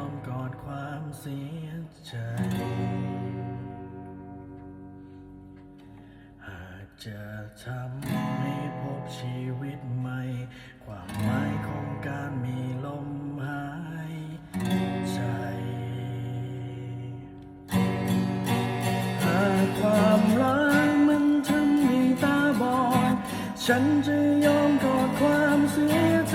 อมกอดความเสียใจ หากจะทำให้พบชีวิตใหม่ ความหมายของการมีลมหายใจ หากความรักมันทำให้ตาบอด ฉันจะยอมกอดความเสีย